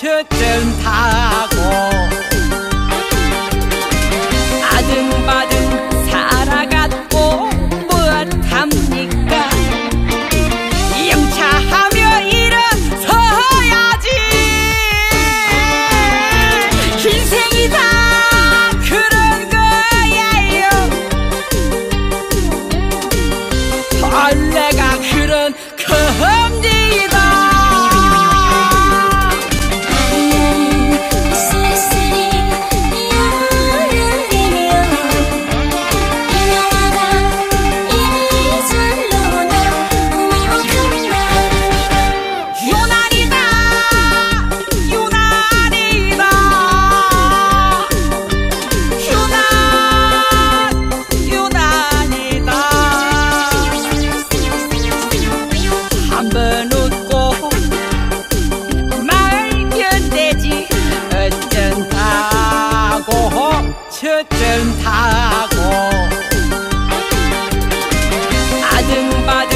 Chết. 저쩐다고 아등바등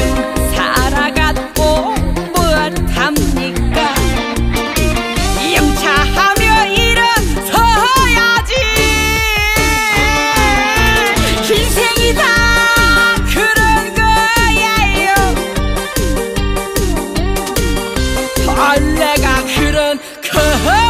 살아갔고 무엇합니까? 영차하며 일어서야지. 인생이다. 그런 거예요. 벌레가 그런 거